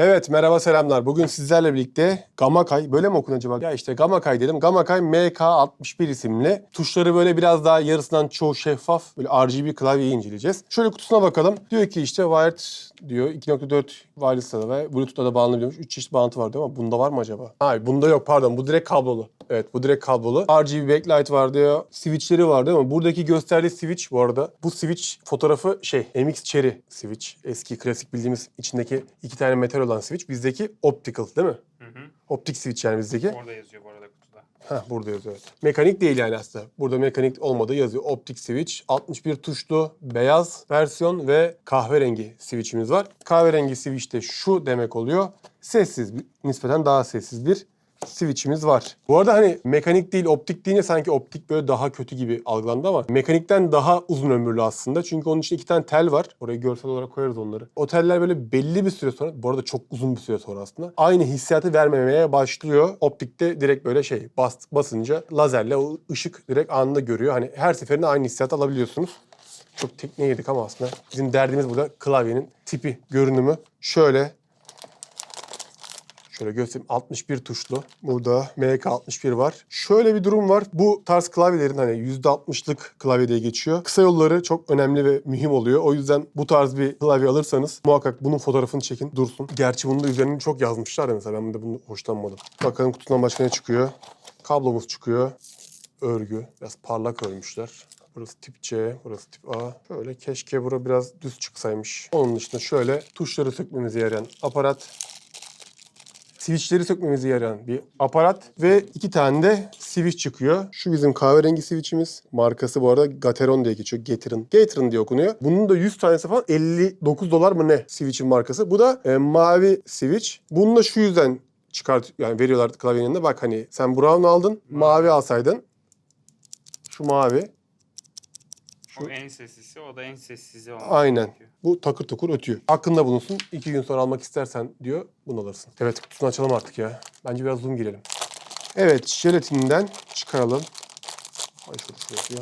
Evet merhaba selamlar. Bugün sizlerle birlikte Gamakay böyle mi okunuyor acaba? Ya işte Gamakay dedim. Gamakay MK61 isimli. Tuşları böyle biraz daha yarısından çoğu şeffaf. Böyle RGB klavyeyi inceleyeceğiz. Şöyle kutusuna bakalım. Diyor ki işte wired diyor 2.4 wireless'la ve Bluetooth'la da bağlanabiliyormuş. 3 çeşit bağlantı var diyor ama bunda var mı acaba? Hayır bunda yok pardon bu direkt kablolu. Evet bu direkt kablolu. RGB backlight var diyor. Switchleri var diyor ama buradaki gösterdiği switch bu arada. Bu switch fotoğrafı şey MX Cherry switch. Eski klasik bildiğimiz içindeki iki tane metal olan switch. Bizdeki optical değil mi? Hı hı. Optik switch yani bizdeki. Orada yazıyor bu arada kutuda. Heh, burada yazıyor. evet. Mekanik değil yani aslında. Burada mekanik olmadığı yazıyor. Optik switch. 61 tuşlu beyaz versiyon ve kahverengi switch'imiz var. Kahverengi switch de şu demek oluyor. Sessiz, nispeten daha sessiz bir switch'imiz var. Bu arada hani mekanik değil optik deyince sanki optik böyle daha kötü gibi algılandı ama mekanikten daha uzun ömürlü aslında. Çünkü onun içinde iki tane tel var. Oraya görsel olarak koyarız onları. O teller böyle belli bir süre sonra, bu arada çok uzun bir süre sonra aslında aynı hissiyatı vermemeye başlıyor. Optikte direkt böyle şey bas, basınca lazerle o ışık direkt anında görüyor. Hani her seferinde aynı hissiyat alabiliyorsunuz. Çok tekniğe girdik ama aslında bizim derdimiz burada klavyenin tipi, görünümü. Şöyle Şöyle göstereyim 61 tuşlu. Burada MK61 var. Şöyle bir durum var. Bu tarz klavyelerin hani %60'lık klavye diye geçiyor. Kısa yolları çok önemli ve mühim oluyor. O yüzden bu tarz bir klavye alırsanız muhakkak bunun fotoğrafını çekin dursun. Gerçi bunun da üzerine çok yazmışlar ya mesela ben de bunu hoşlanmadım. Bakalım kutudan başka ne çıkıyor. Kablomuz çıkıyor. Örgü. Biraz parlak örmüşler. Burası tip C, burası tip A. Şöyle keşke bura biraz düz çıksaymış. Onun dışında şöyle tuşları sökmemize yarayan aparat switchleri sökmemize yarayan bir aparat ve iki tane de switch çıkıyor. Şu bizim kahverengi switchimiz. Markası bu arada Gateron diye geçiyor. Gateron. Gateron diye okunuyor. Bunun da 100 tanesi falan 59 dolar mı ne switch'in markası. Bu da e, mavi switch. Bunu da şu yüzden çıkart yani veriyorlar klavyenin yanında. Bak hani sen brown aldın, mavi alsaydın. Şu mavi. O en sessizsi, o da en sessizi olması Aynen. gerekiyor. Bu takır tukur ötüyor. Aklında bulunsun. İki gün sonra almak istersen diyor bunu alırsın. Evet kutusunu açalım artık ya. Bence biraz zoom girelim. Evet jelatininden çıkaralım. Ay şurada şurası ya.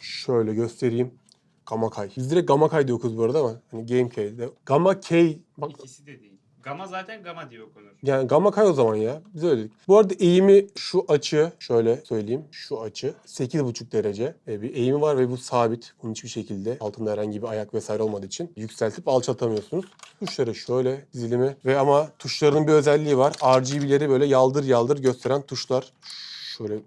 Şöyle göstereyim. Gamma Kay. Biz direkt Gamma Kay diye okuyoruz bu arada ama hani Game K'de. Gamma K. Bak İkisi de değil. Gama zaten gama diye okunur. yani Gamma Kay o zaman ya. Biz öyle dedik. Bu arada eğimi şu açı şöyle söyleyeyim. Şu açı 8,5 derece e, bir eğimi var ve bu sabit. Bunun hiçbir şekilde altında herhangi bir ayak vesaire olmadığı için yükseltip alçaltamıyorsunuz. Tuşları şöyle dizilimi ve ama tuşlarının bir özelliği var. RGB'leri böyle yaldır yaldır gösteren tuşlar. Şöyle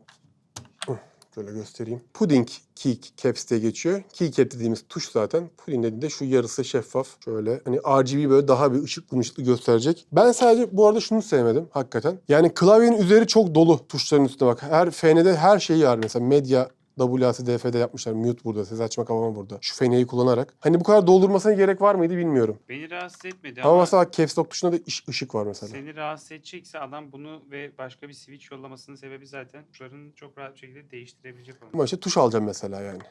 Şöyle göstereyim. Pudding key caps diye geçiyor. Keycap dediğimiz tuş zaten. Pudding dediğinde şu yarısı şeffaf. Şöyle hani RGB böyle daha bir ışıklı ışıklı gösterecek. Ben sadece bu arada şunu sevmedim hakikaten. Yani klavyenin üzeri çok dolu tuşların üstüne bak. Her FN'de her şeyi var. Mesela medya WASD-FD yapmışlar. Mute burada, ses açma kapama burada. Şu feneyi kullanarak. Hani bu kadar doldurmasına gerek var mıydı bilmiyorum. Beni rahatsız etmedi Ama, ama, mesela caps lock tuşunda da ış- ışık var mesela. seni rahatsız edecekse adam bunu ve başka bir switch yollamasının sebebi zaten tuşların çok rahat bir şekilde değiştirebilecek olması. Ama işte tuş alacağım mesela yani.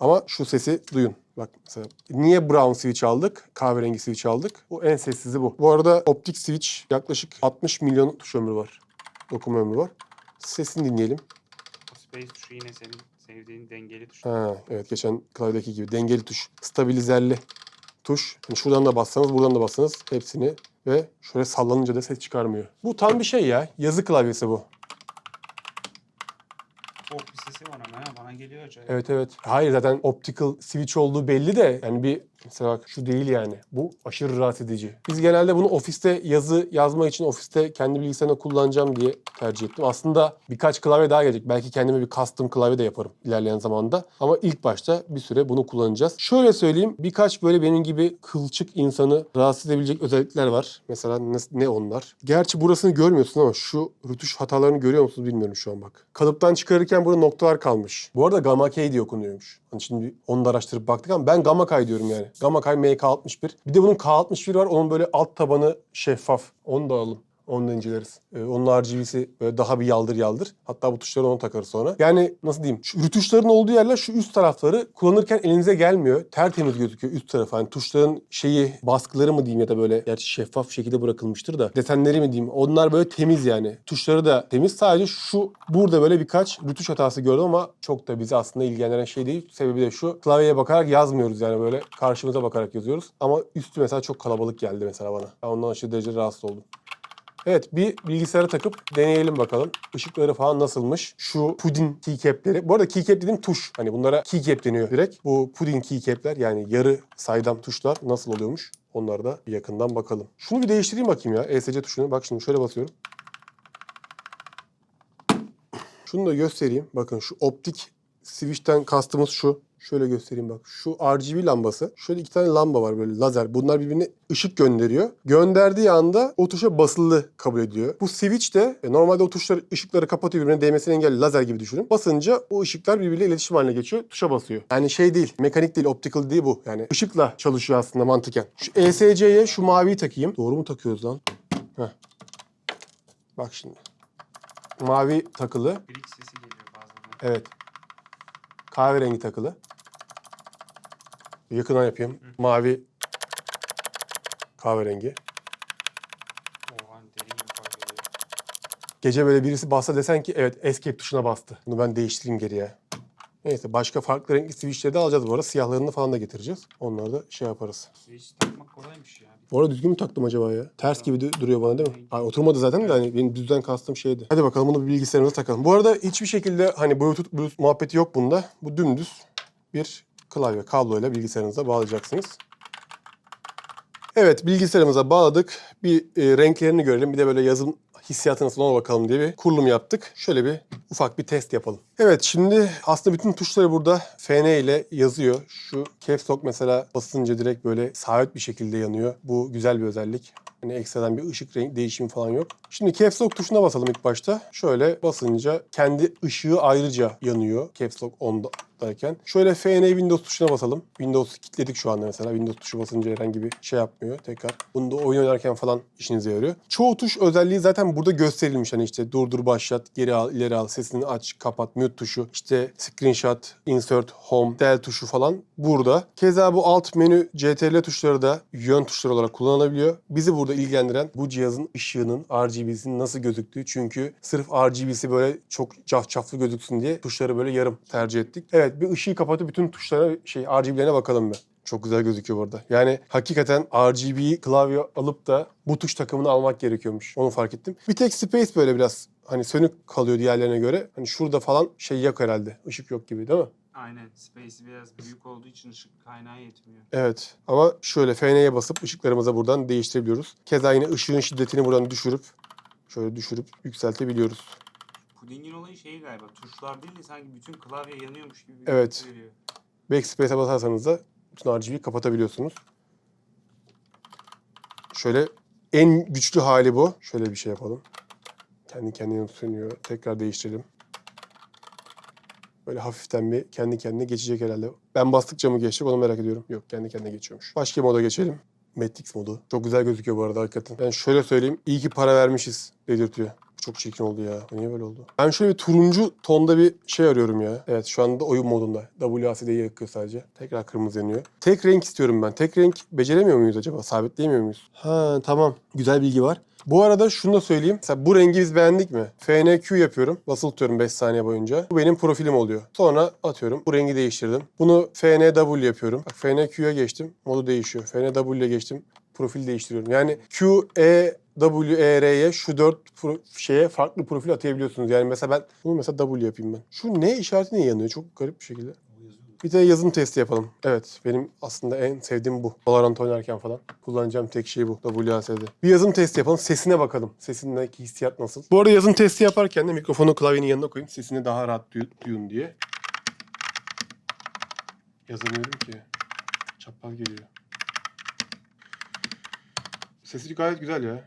Ama şu sesi duyun. Bak mesela niye brown switch aldık? Kahverengi switch aldık. Bu en sessizi bu. Bu arada optik switch yaklaşık 60 milyon tuş ömrü var. Dokuma ömrü var. Sesini dinleyelim. Space tuşu yine senin sevdiğin dengeli tuş. Ha, evet geçen klavyedeki gibi dengeli tuş. Stabilizerli tuş. Yani şuradan da bassanız buradan da bassanız hepsini ve şöyle sallanınca da ses çıkarmıyor. Bu tam bir şey ya. Yazı klavyesi bu. Çok bir sesi var ama ya bana geliyor acayip. Evet evet. Hayır zaten optical switch olduğu belli de yani bir mesela bak şu değil yani. Bu aşırı rahatsız edici. Biz genelde bunu ofiste yazı yazmak için ofiste kendi bilgisayarımda kullanacağım diye tercih ettim. Aslında birkaç klavye daha gelecek. Belki kendime bir custom klavye de yaparım ilerleyen zamanda. Ama ilk başta bir süre bunu kullanacağız. Şöyle söyleyeyim birkaç böyle benim gibi kılçık insanı rahatsız edebilecek özellikler var. Mesela ne, ne onlar? Gerçi burasını görmüyorsun ama şu rütuş hatalarını görüyor musunuz bilmiyorum şu an bak. Kalıptan çıkarırken burada noktalar kalmış. Bu arada Gamma K diye okunuyormuş. Hani şimdi onu da araştırıp baktık ama ben Gamma K diyorum yani. Gamma K MK61. Bir de bunun K61 var. Onun böyle alt tabanı şeffaf. Onu da alalım. Onu da inceleriz. Ee, onun RGB'si böyle daha bir yaldır yaldır. Hatta bu tuşları onu takarız sonra. Yani nasıl diyeyim? Şu rütuşların olduğu yerler şu üst tarafları kullanırken elinize gelmiyor. Tertemiz gözüküyor üst tarafı. Hani tuşların şeyi baskıları mı diyeyim ya da böyle gerçi şeffaf şekilde bırakılmıştır da desenleri mi diyeyim. Onlar böyle temiz yani. Tuşları da temiz. Sadece şu burada böyle birkaç rütuş hatası gördüm ama çok da bizi aslında ilgilendiren şey değil. Sebebi de şu. Klavyeye bakarak yazmıyoruz yani böyle karşımıza bakarak yazıyoruz. Ama üstü mesela çok kalabalık geldi mesela bana. Ben ondan aşırı derece rahatsız oldum. Evet bir bilgisayara takıp deneyelim bakalım. Işıkları falan nasılmış? Şu pudin keycap'leri. Bu arada keycap dediğim tuş. Hani bunlara keycap deniyor direkt. Bu pudin keycap'ler yani yarı saydam tuşlar nasıl oluyormuş? Onlara da yakından bakalım. Şunu bir değiştireyim bakayım ya. ESC tuşunu. Bak şimdi şöyle basıyorum. Şunu da göstereyim. Bakın şu optik switch'ten kastımız şu. Şöyle göstereyim bak. Şu RGB lambası. Şöyle iki tane lamba var böyle lazer. Bunlar birbirine ışık gönderiyor. Gönderdiği anda o tuşa basılı kabul ediyor. Bu switch de e, normalde o tuşlar ışıkları kapatıyor birbirine değmesini engelliyor. Lazer gibi düşünün. Basınca o ışıklar birbiriyle iletişim haline geçiyor. Tuşa basıyor. Yani şey değil. Mekanik değil. Optical değil bu. Yani ışıkla çalışıyor aslında mantıken. Şu ESC'ye şu maviyi takayım. Doğru mu takıyoruz lan? Heh. Bak şimdi. Mavi takılı. Brik sesi geliyor bazen. Evet. Kahverengi takılı. Yakından yapayım. Mavi kahverengi. Oha. Gece böyle birisi bassa desen ki evet escape tuşuna bastı. Bunu ben değiştireyim geriye. Neyse başka farklı renkli switchleri de alacağız bu arada. Siyahlarını falan da getireceğiz. Onları da şey yaparız. Switch takmak kolaymış ya. Bu arada düzgün mü taktım acaba ya? Ters gibi de duruyor bana değil mi? Ay, oturmadı zaten de hani benim düzden kastım şeydi. Hadi bakalım bunu bir bilgisayarımıza takalım. Bu arada hiçbir şekilde hani Bluetooth, Bluetooth muhabbeti yok bunda. Bu dümdüz bir klavye kabloyla bilgisayarınıza bağlayacaksınız. Evet bilgisayarımıza bağladık. Bir e, renklerini görelim. Bir de böyle yazım hissiyatı nasıl ona bakalım diye bir kurulum yaptık. Şöyle bir ufak bir test yapalım. Evet şimdi aslında bütün tuşları burada FN ile yazıyor. Şu caps lock mesela basınca direkt böyle sabit bir şekilde yanıyor. Bu güzel bir özellik. Hani ekstradan bir ışık renk değişimi falan yok. Şimdi caps lock tuşuna basalım ilk başta. Şöyle basınca kendi ışığı ayrıca yanıyor caps lock on'dayken. Şöyle FN Windows tuşuna basalım. Windows'u kilitledik şu anda mesela. Windows tuşu basınca herhangi bir şey yapmıyor tekrar. Bunu da oyun oynarken falan işinize yarıyor. Çoğu tuş özelliği zaten burada gösterilmiş. Hani işte durdur, başlat, geri al, ileri al, sesini aç, kapat, mute tuşu, işte screenshot, insert, home, del tuşu falan burada. Keza bu alt menü CTRL tuşları da yön tuşları olarak kullanılabiliyor. Bizi burada ilgilendiren bu cihazın ışığının RGB'sinin nasıl gözüktüğü. Çünkü sırf RGB'si böyle çok cafcaflı gözüksün diye tuşları böyle yarım tercih ettik. Evet bir ışığı kapatıp bütün tuşlara şey RGB'lerine bakalım bir. Çok güzel gözüküyor burada. Yani hakikaten RGB klavye alıp da bu tuş takımını almak gerekiyormuş. Onu fark ettim. Bir tek Space böyle biraz hani sönük kalıyor diğerlerine göre. Hani şurada falan şey yok herhalde. Işık yok gibi değil mi? Aynen. Space biraz büyük olduğu için ışık kaynağı yetmiyor. Evet ama şöyle FN'ye basıp ışıklarımıza buradan değiştirebiliyoruz. Keza yine ışığın şiddetini buradan düşürüp şöyle düşürüp yükseltebiliyoruz. Pudingin olayı şey galiba. Tuşlar değil de sanki bütün klavye yanıyormuş gibi bir Evet. veriyor. Backspace'e basarsanız da bütün RGB'yi kapatabiliyorsunuz. Şöyle en güçlü hali bu. Şöyle bir şey yapalım. Kendi kendine sönüyor. Tekrar değiştirelim. Böyle hafiften bir kendi kendine geçecek herhalde. Ben bastıkça mı geçecek onu merak ediyorum. Yok kendi kendine geçiyormuş. Başka moda geçelim. Matrix modu. Çok güzel gözüküyor bu arada hakikaten. Ben şöyle söyleyeyim. iyi ki para vermişiz dedirtiyor. Çok çirkin oldu ya. Niye böyle oldu? Ben şöyle bir turuncu tonda bir şey arıyorum ya. Evet şu anda oyun modunda. WASD'yi yakıyor sadece. Tekrar kırmızı yanıyor. Tek renk istiyorum ben. Tek renk beceremiyor muyuz acaba? Sabitleyemiyor muyuz? Ha tamam. Güzel bilgi var. Bu arada şunu da söyleyeyim. Mesela bu rengi biz beğendik mi? FNQ yapıyorum. Basılı tutuyorum 5 saniye boyunca. Bu benim profilim oluyor. Sonra atıyorum. Bu rengi değiştirdim. Bunu FNW yapıyorum. Bak FNQ'ya geçtim. Modu değişiyor. FNW'ye geçtim. Profil değiştiriyorum. Yani Q, E, W, E, R'ye şu dört şeye farklı profil atayabiliyorsunuz. Yani mesela ben bunu mesela W yapayım ben. Şu ne işareti niye yanıyor? Çok garip bir şekilde. Bir de yazım testi yapalım. Evet benim aslında en sevdiğim bu. Valorant oynarken falan kullanacağım tek şey bu WASD. Bir yazım testi yapalım. Sesine bakalım. Sesindeki hissiyat nasıl? Bu arada yazım testi yaparken de mikrofonu klavyenin yanına koyayım. Sesini daha rahat duy- duyun diye. Yazamıyorum ki. Çapraz geliyor. Sesi gayet güzel ya.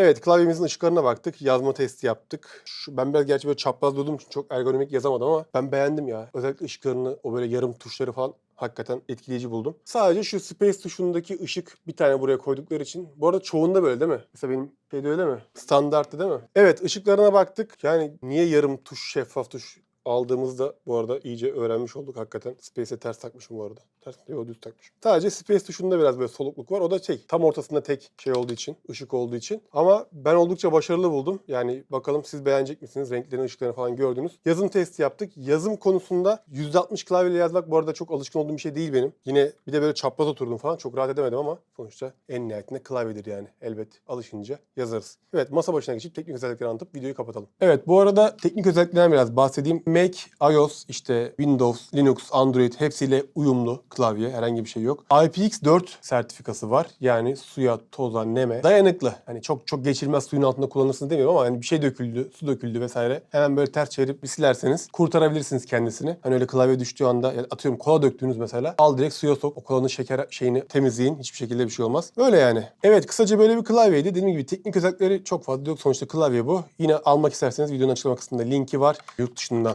Evet klavyemizin ışıklarına baktık. Yazma testi yaptık. Şu, ben biraz gerçi böyle çapraz durduğum için çok ergonomik yazamadım ama ben beğendim ya. Özellikle ışıklarını o böyle yarım tuşları falan hakikaten etkileyici buldum. Sadece şu space tuşundaki ışık bir tane buraya koydukları için. Bu arada çoğunda böyle değil mi? Mesela benim şeyde öyle mi? Standarttı değil mi? Evet ışıklarına baktık. Yani niye yarım tuş, şeffaf tuş aldığımızda bu arada iyice öğrenmiş olduk hakikaten. Space'e ters takmışım bu arada. Ters düz takmışım. Sadece Space tuşunda biraz böyle solukluk var. O da şey tam ortasında tek şey olduğu için, ışık olduğu için. Ama ben oldukça başarılı buldum. Yani bakalım siz beğenecek misiniz? Renklerini, ışıklarını falan gördünüz. Yazım testi yaptık. Yazım konusunda %60 klavyeyle yazmak bu arada çok alışkın olduğum bir şey değil benim. Yine bir de böyle çapraz oturdum falan. Çok rahat edemedim ama sonuçta en nihayetinde klavyedir yani. Elbet alışınca yazarız. Evet masa başına geçip teknik özellikleri anlatıp videoyu kapatalım. Evet bu arada teknik özelliklerden biraz bahsedeyim. Mac, iOS, işte Windows, Linux, Android hepsiyle uyumlu klavye. Herhangi bir şey yok. IPX4 sertifikası var. Yani suya, toza, neme dayanıklı. Hani çok çok geçirmez suyun altında kullanırsınız demiyorum ama hani bir şey döküldü, su döküldü vesaire. Hemen böyle ters çevirip bir silerseniz kurtarabilirsiniz kendisini. Hani öyle klavye düştüğü anda yani atıyorum kola döktünüz mesela. Al direkt suya sok. O kolanın şeker şeyini temizleyin. Hiçbir şekilde bir şey olmaz. Öyle yani. Evet kısaca böyle bir klavyeydi. Dediğim gibi teknik özellikleri çok fazla yok. Sonuçta klavye bu. Yine almak isterseniz videonun açıklama kısmında linki var. Yurt dışından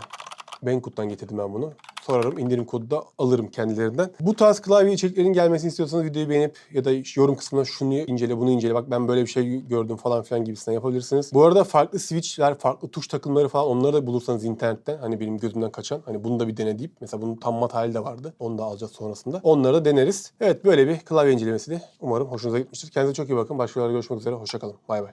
Banggood'dan getirdim ben bunu. Sorarım indirim kodu da alırım kendilerinden. Bu tarz klavye içeriklerinin gelmesini istiyorsanız videoyu beğenip ya da yorum kısmına şunu incele bunu incele bak ben böyle bir şey gördüm falan filan gibisinden yapabilirsiniz. Bu arada farklı switchler, farklı tuş takımları falan onları da bulursanız internetten hani benim gözümden kaçan hani bunu da bir dene deyip mesela bunun tam mat hali de vardı. Onu da alacağız sonrasında. Onları da deneriz. Evet böyle bir klavye incelemesiydi. Umarım hoşunuza gitmiştir. Kendinize çok iyi bakın. Başka videolarda görüşmek üzere. Hoşçakalın. Bay bay.